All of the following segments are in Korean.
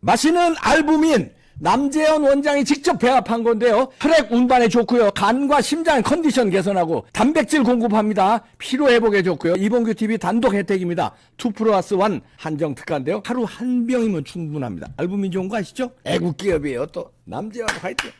마시는 알부민 남재현 원장이 직접 배합한 건데요. 혈액 운반에 좋고요. 간과 심장 컨디션 개선하고 단백질 공급합니다. 피로 회복에 좋고요. 이봉규 TV 단독 혜택입니다. 2 플러스 1 한정 특가인데요. 하루 한 병이면 충분합니다. 알부민 좋은 거 아시죠? 애국 기업이에요. 또 남재현 화이팅.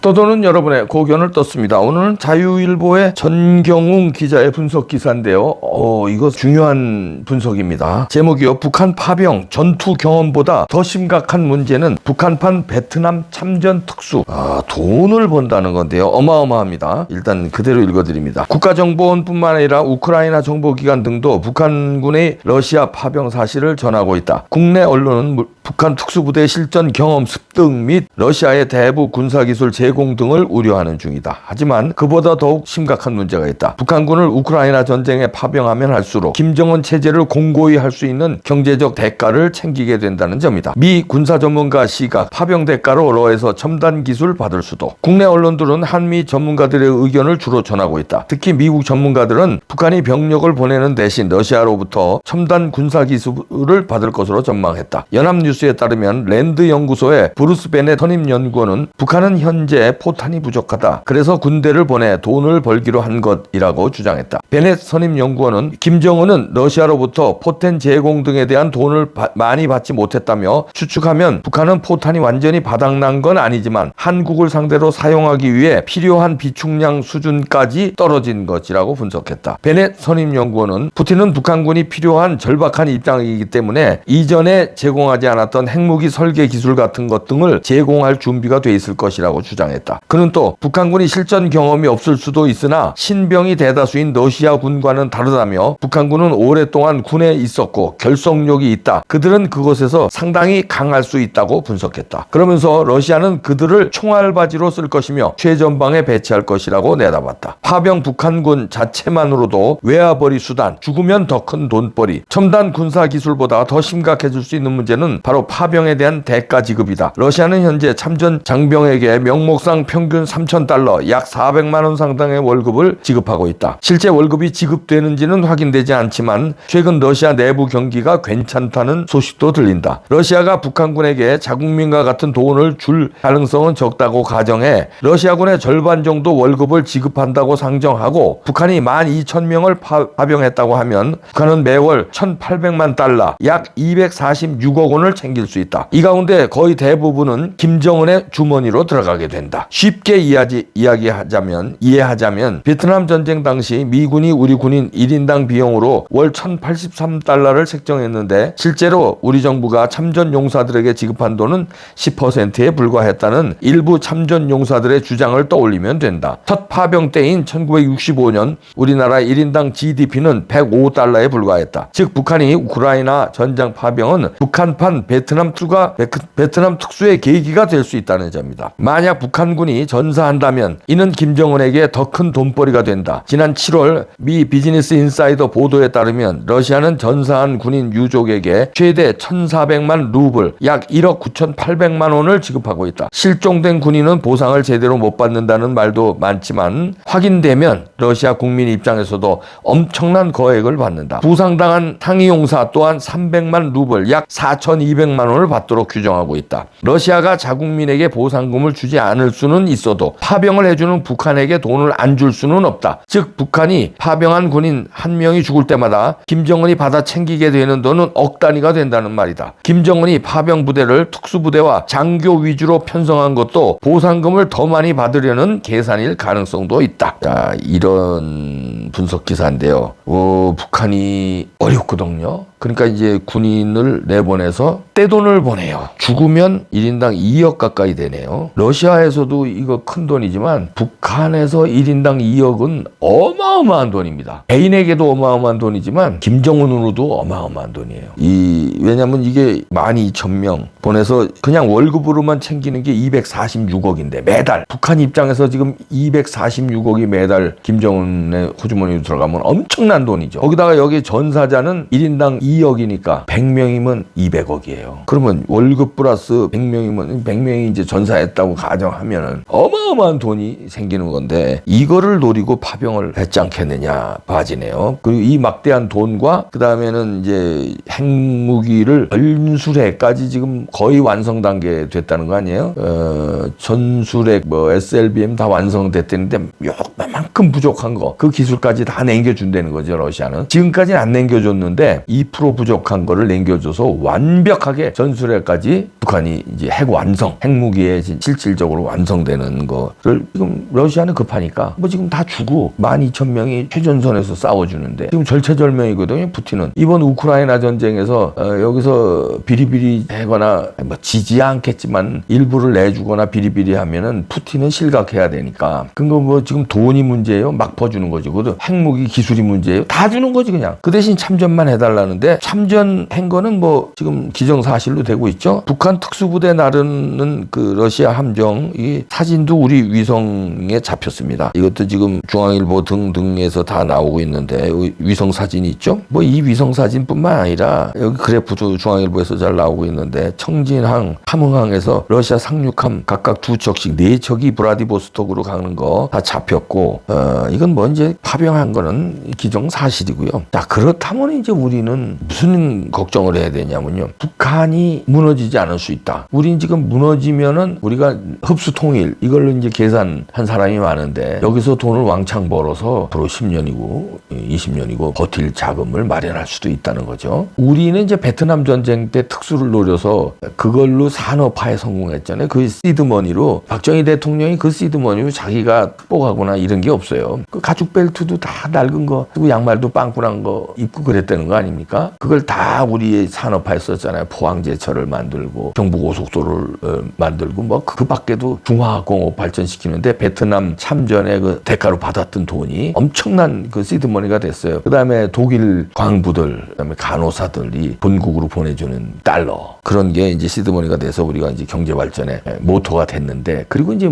떠도는 여러분의 고견을 떴습니다. 오늘은 자유일보의 전경웅 기자의 분석 기사인데요. 어, 이거 중요한 분석입니다. 제목이요. 북한 파병 전투 경험보다 더 심각한 문제는 북한판 베트남 참전 특수. 아, 돈을 번다는 건데요. 어마어마합니다. 일단 그대로 읽어드립니다. 국가정보원뿐만 아니라 우크라이나 정보기관 등도 북한군의 러시아 파병 사실을 전하고 있다. 국내 언론은 무- 북한 특수부대 실전 경험 습득 및 러시아의 대부 군사기술 제공 등을 우려하는 중이다. 하지만 그보다 더욱 심각한 문제가 있다. 북한군을 우크라이나 전쟁에 파병하면 할수록 김정은 체제를 공고히 할 수 있는 경제적 대가를 챙기게 된다는 점이다. 미 군사 전문가 시각 파병 대가로 러에서 첨단 기술 받을 수도. 국내 언론들은 한미 전문가들의 의견을 주로 전하고 있다. 특히 미국 전문가들은 북한이 병력을 보내는 대신 러시아로부터 첨단 군사 기술을 받을 것으로 전망했다. 연합뉴스 에 따르면 랜드 연구소의 브루스 베넷 선임 연구원은 북한은 현재 포탄이 부족하다. 그래서 군대를 보내 돈을 벌기로 한 것이라고 주장했다. 베넷 선임 연구원은 김정은은 러시아로부터 포탄 제공 등에 대한 돈을 바- 많이 받지 못했다며 추측하면 북한은 포탄이 완전히 바닥난 건 아니지만 한국을 상대로 사용하기 위해 필요한 비축량 수준까지 떨어진 것이라고 분석했다. 베넷 선임 연구원은 푸틴은 북한군이 필요한 절박한 입장이기 때문에 이전에 제공하지 않았던 핵무기 설계 기술 같은 것 등을 제공할 준비가 돼 있을 것이라고 주장했다. 그는 또 북한군이 실전 경험이 없을 수도 있으나 신병이 대다수인 러시아 군과는 다르다며 북한군은 오랫동안 군에 있었고 결속력이 있다. 그들은 그곳에서 상당히 강할 수 있다고 분석했다. 그러면서 러시아는 그들을 총알바지로 쓸 것이며 최전방에 배치할 것이라고 내다봤다. 파병 북한군 자체만으로도 외화벌이 수단, 죽으면 더 큰 돈벌이, 첨단 군사 기술보다 더 심각해질 수 있는 문제는 바로 파병에 대한 대가 지급이다. 러시아는 현재 참전 장병에게 명목상 평균 3천 달러, 약 400만 원 상당의 월급을 지급하고 있다. 실제 월급이 지급되는지는 확인되지 않지만 최근 러시아 내부 경기가 괜찮다는 소식도 들린다. 러시아가 북한군에게 자국민과 같은 돈을 줄 가능성은 적다고 가정해 러시아군의 절반 정도 월급을 지급한다고 상정하고 북한이 12,000명을 파병했다고 하면 북한은 매월 1,800만 달러, 약 246억 원을 챙길 수 있다. 이 가운데 거의 대부분은 김정은의 주머니로 들어가게 된다. 쉽게 이해하지, 이야기하자면 이해하자면 베트남 전쟁 당시 미군이 우리 군인 1인당 비용으로 월 1,083달러를 책정했는데 실제로 우리 정부가 참전 용사들에게 지급한 돈은 10%에 불과했다는 일부 참전 용사들의 주장을 떠올리면 된다. 첫 파병 때인 1965년 우리나라 1인당 GDP는 105달러에 불과했다. 즉 북한이 우크라이나 전장 파병은 북한판 베트남 특수가 베트남 특수의 계기가 될 수 있다는 점이다. 만약 북한군이 전사한다면 이는 김정은에게 더 큰 돈벌이가 된다. 지난 7월 미 비즈니스 인사이더 보도에 따르면 러시아는 전사한 군인 유족에게 최대 1,400만 루블 약 1억 9,800만 원을 지급하고 있다. 실종된 군인은 보상을 제대로 못 받는다는 말도 많지만 확인되면 러시아 국민 입장에서도 엄청난 거액을 받는다. 부상당한 상위용사 또한 300만 루블 약 4,200만 원을 받도록 규정하고 있다. 러시아가 자국민에게 보상금을 주지 않을 수는 있어도 파병을 해주는 북한에게 돈을 안 줄 수는 없다. 즉 북한이 파병한 군인 한 명이 죽을 때마다 김정은이 받아 챙기게 되는 돈은 억 단위가 된다는 말이다. 김정은이 파병 부대를 특수부대와 장교 위주로 편성한 것도 보상금을 더 많이 받으려는 계산일 가능성도 있다. 자, 이런 분석 기사인데요. 어, 북한이 어렵거든요. 그러니까 이제 군인을 내보내서 떼돈을 보내요. 죽으면 1인당 2억 가까이 되네요. 러시아에서도 이거 큰 돈이지만 북한에서 1인당 2억은 어마어마한 돈입니다. 개인에게도 어마어마한 돈이지만 김정은으로도 어마어마한 돈이에요. 이 왜냐면 이게 12,000명 보내서 그냥 월급으로만 챙기는 게 246억인데 매달 북한 입장에서 지금 246억이 매달 김정은의 호주머니로 들어가면 엄청난 돈이죠. 거기다가 여기 전사자는 1인당 2억이니까 100명이면 200억이에요. 그러면 월급 플러스 100명이면 100명이 이제 전사했다고 가정하면은 어마어마한 돈이 생기는 건데 이거를 노리고 파병을 했지 않겠느냐 봐지네요. 그리고 이 막대한 돈과 그 다음에는 이제 핵무기를 전술핵까지 지금 거의 완성 단계 됐다는 거 아니에요? 어, 전술핵 뭐 SLBM 다 완성됐다는데 요만큼 부족한 거 그 기술까지 다 남겨준다는 거죠 러시아는 지금까지는 안 남겨줬는데 2% 부족한 거를 남겨줘서 완벽하게 전술핵까지 북한이 이제 핵 완성 핵무기에 진- 실질적으로 완성되는 거를 지금 러시아는 급하니까 뭐 지금 다 주고 12,000명이 최전선에서 싸워주는데 지금 절체절명이거든요 푸틴은. 이번 우크라이나 전쟁에서 어, 여기서 비리비리하거나 뭐 지지 않겠지만 일부를 내주거나 비리비리 하면은 푸틴은 실각해야 되니까. 그거 뭐 지금 돈이 문제예요? 막 퍼주는 거죠 그것도 핵무기 기술이 문제예요? 다 주는 거지 그냥. 그 대신 참전만 해달라는데 참전한 거는 뭐 지금 기정사실로 되고 있죠. 북한 특수부대 나르는 그 러시아 함정 이 사진도 우리 위성에 잡혔습니다. 이것도 지금 중앙일보 등등에서 다 나오고 있는데 위- 위성 사진이 있죠? 뭐 이 위성 사진뿐만 아니라 여기 그래프도 중앙일보에서 잘 나오고 있는데 청진항 함흥항에서 러시아 상륙함 각각 두 척씩 네 척이 브라디보스톡으로 가는 거 다 잡혔고 어 이건 뭐 이제 파병한 거는 기정사실이고요. 자 그렇다면 이제 우리는 무슨 걱정을 해야 되냐면요 북한이 무너지지 않을 수 있다 우린 지금 무너지면은 우리가 흡수 통일 이걸로 이제 계산한 사람이 많은데 여기서 돈을 왕창 벌어서 앞으로 10년이고 20년이고 버틸 자금을 마련할 수도 있다는 거죠. 우리는 이제 베트남 전쟁 때 특수를 노려서 그걸로 산업화에 성공했잖아요. 그 시드머니로 박정희 대통령이 그 시드머니로 자기가 뽀가거나 이런 게 없어요. 그 가죽 벨트도 다 낡은 거 그리고 양말도 빵꾸난 거 입고 그랬다는 거 아닙니까? 그걸 다 우리 산업화에 썼잖아요. 포항제철을 만들고 경부고속도로를 어, 만들고 뭐 그 밖에도 중화공업 발전시키는데 베트남 참전에 그 대가로 받았던 돈이 엄청난 그 시드머니가 됐어요. 그 다음에 독일 광부들, 그 다음에 간호사들이 본국으로 보내주는 달러 그런 게 이제 시드머니가 돼서 우리가 이제 경제 발전의 모토가 됐는데 그리고 이제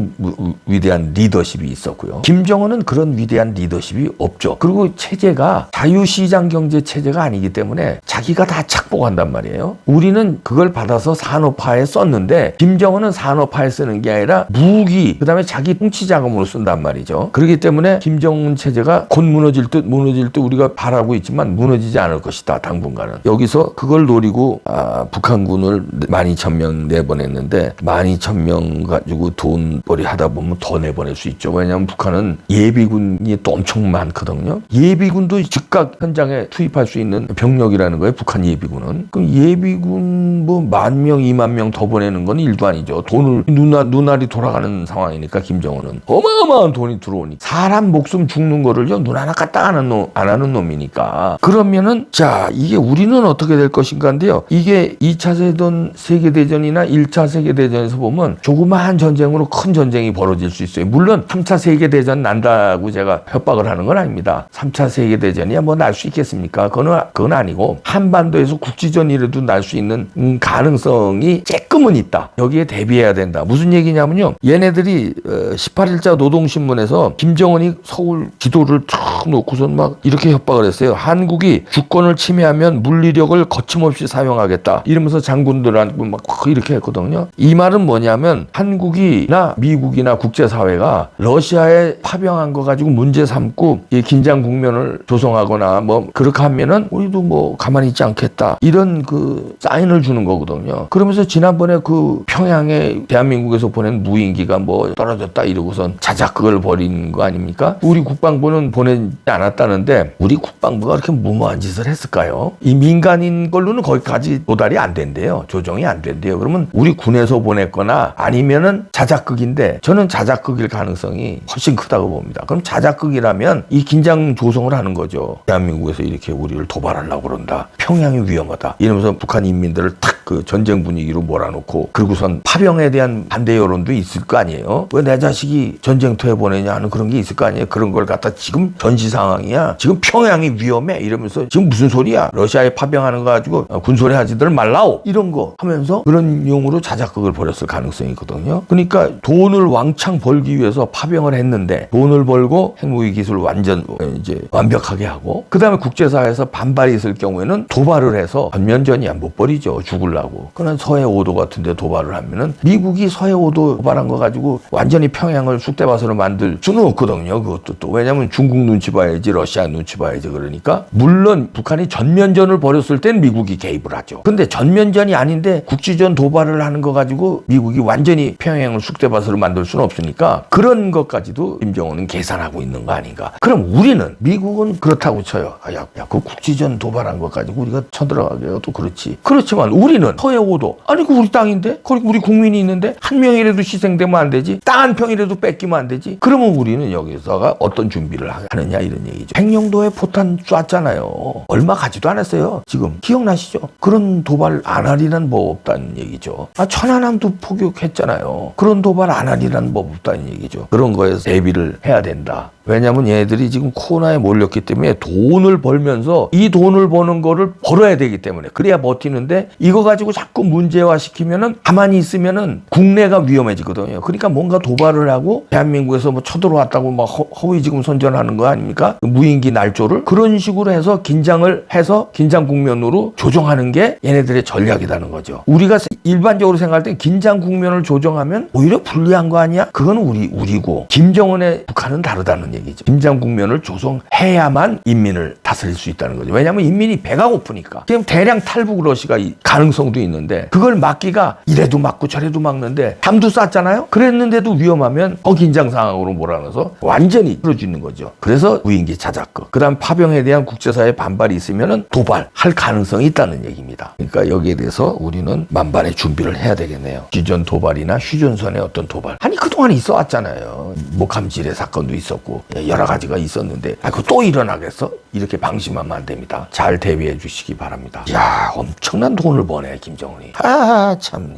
위대한 리더십이 있었고요. 김정은은 그런 위대한 리더십이 없죠. 그리고 체제가 자유시장 경제 체제가 아니기 때문에 자기가 다 착복한단 말이에요. 우리는 그걸 받아서 산업화에 썼는데 김정은은 산업화에 쓰는 게 아니라 무기 그다음에 자기 통치 자금으로 쓴단 말이죠. 그렇기 때문에 김정은 체제가 곧 무너질 듯 무너질 듯 우리가 바라고 있지만 무너지지 않을 것이다 당분간은 여기서 그걸 노리고 아, 북한군을 12,000명 내보냈는데 12,000명 가지고 돈벌이 하다 보면 더 내보낼 수 있죠. 왜냐하면 북한은 예비군이 또 엄청 많거든요. 예비군도 즉각 현장에 투입할 수 있는 병력 이라는 거예요. 북한 예비군은. 그럼 예비군 뭐 만 명, 이만 명 더 보내는 건 일도 아니죠. 돈을 눈알, 눈알이 돌아가는 상황이니까 김정은은 어마어마한 돈이 들어오니 사람 목숨 죽는 거를요 눈 하나 까딱 안 하는, 놈, 안 하는 놈이니까 그러면은 자 이게 우리는 어떻게 될 것인가인데요. 이게 2차 세전 세계 대전이나 1차 세계 대전에서 보면 조그마한 전쟁으로 큰 전쟁이 벌어질 수 있어요. 물론 3차 세계 대전 난다고 제가 협박을 하는 건 아닙니다. 3차 세계 대전이야 뭐 날 수 있겠습니까? 그건, 그건 아니고 한반도에서 국지전 이라도 날 수 있는 음, 가능성이 조금은 있다. 여기에 대비해야 된다. 무슨 얘기냐면요. 얘네들이 어, 18일자 노동신문에서 김정은이 서울 지도를 탁 놓고선 막 이렇게 협박을 했어요. 한국이 주권을 침해하면 물리력을 거침없이 사용하겠다. 이러면서 장군들한테 막 이렇게 했거든요. 이 말은 뭐냐면 한국이나 미국이나 국제사회가 러시아에 파병한 거 가지고 문제 삼고 이 긴장 국면을 조성하거나 뭐 그렇게 하면은 우리도 뭐 가만히 있지 않겠다. 이런 그 사인을 주는 거거든요. 그러면서 지난번에 그 평양에 대한민국에서 보낸 무인기가 뭐 떨어졌다 이러고선 자작극을 벌인 거 아닙니까? 우리 국방부는 보내지 않았다는데 우리 국방부가 그렇게 무모한 짓을 했을까요? 이 민간인 걸로는 거기까지 도달이 안 된대요. 조정이 안 된대요. 그러면 우리 군에서 보냈거나 아니면은 자작극인데 저는 자작극일 가능성이 훨씬 크다고 봅니다. 그럼 자작극이라면 이 긴장 조성을 하는 거죠. 대한민국에서 이렇게 우리를 도발하려고 그 런다. 평양이 위험하다. 이러면서 북한 인민들을 탁 그 전쟁 분위기로 몰아놓고 그리고선 파병에 대한 반대 여론도 있을 거 아니에요. 왜 내 자식이 전쟁터에 보내냐 하는 그런 게 있을 거 아니에요. 그런 걸 갖다 지금 전시 상황이야. 지금 평양이 위험해 이러면서 지금 무슨 소리야? 러시아에 파병하는 거 가지고 어, 군소리 하지들 말라오 이런 거 하면서 그런 용으로 자작극을 벌였을 가능성이 있거든요. 그러니까 돈을 왕창 벌기 위해서 파병을 했는데 돈을 벌고 핵무기 기술 완전 어, 이제 완벽하게 하고 그다음에 국제사회에서 반발이 있을 경우에는 도발을 해서 전면전이야 못 버리죠 죽을라 고. 그러나 서해 5도 같은데 도발을 하면은 미국이 서해 5도 도발한 거 가지고 완전히 평양을 쑥대밭으로 만들 수는 없거든요. 그것도 또 왜냐면 중국 눈치 봐야지 러시아 눈치 봐야지 그러니까 물론 북한이 전면전을 벌였을 땐 미국이 개입을 하죠. 근데 전면전이 아닌데 국지전 도발을 하는 거 가지고 미국이 완전히 평양을 쑥대밭으로 만들 수는 없으니까 그런 것까지도 김정은은 계산하고 있는 거 아닌가. 그럼 우리는 미국은 그렇다고 쳐요. 아, 야, 야, 그 국지전 도발한 것 가지고 우리가 쳐들어가기가 또 그렇지. 그렇지만 우리는 서해 5도 아니 그 우리 땅인데 거기 우리 국민이 있는데 한 명이라도 희생되면 안 되지. 땅 한 평이라도 뺏기면 안 되지. 그러면 우리는 여기서가 어떤 준비를 하- 하느냐 이런 얘기죠. 백령도에 포탄 쐈잖아요. 얼마 가지도 않았어요. 지금 기억나시죠? 그런 도발 안 하리란 법 없다는 얘기죠. 아 천안함도 포격했잖아요. 그런 도발 안 하리란 법 없다는 얘기죠. 그런 거에 대비를 해야 된다. 왜냐면 얘들이 지금 코로나에 몰렸기 때문에 돈을 벌면서 이 돈을 버는 거를 벌어야 되기 때문에 그래야 버티는데 이거 가지고 자꾸 문제화 시키면은 가만히 있으면은 국내가 위험해지거든요. 그러니까 뭔가 도발을 하고 대한민국에서 뭐 쳐들어왔다고 막 허- 허위 지금 선전하는 거 아닙니까? 그 무인기 날조를 그런 식으로 해서 긴장을 해서 긴장 국면으로 조정하는 게 얘네들의 전략이라는 거죠. 우리가 일반적으로 생각할 때 긴장 국면을 조정하면 오히려 불리한 거 아니야? 그건 우리 우리고 김정은의 북한은 다르다는 얘기 죠. 긴장 국면을 조성해야만 인민을 다스릴 수 있다는 거죠. 왜냐하면 인민이 배가 고프니까. 지금 대량 탈북 러시가 이 가능성도 있는데 그걸 막기가 이래도 막고 저래도 막는데 담도 쌌잖아요. 그랬는데도 위험하면 더 긴장 상황으로 몰아넣어서 완전히 풀어주는 거죠. 그래서 무인기 자작극. 그다음 파병에 대한 국제사회 반발이 있으면은 도발할 가능성이 있다는 얘기입니다. 그러니까 여기에 대해서 우리는 만반의 준비를 해야 되겠네요. 기존 도발이나 휴전선의 어떤 도발. 아니 그동안 있어 왔잖아요. 목함질의 사건도 있었고 여러 가지가 있었는데 아, 그거 또 일어나겠어? 이렇게 방심하면 안 됩니다. 잘 대비해 주시기 바랍니다. 야 엄청난 돈을 버네 김정은이. 아 참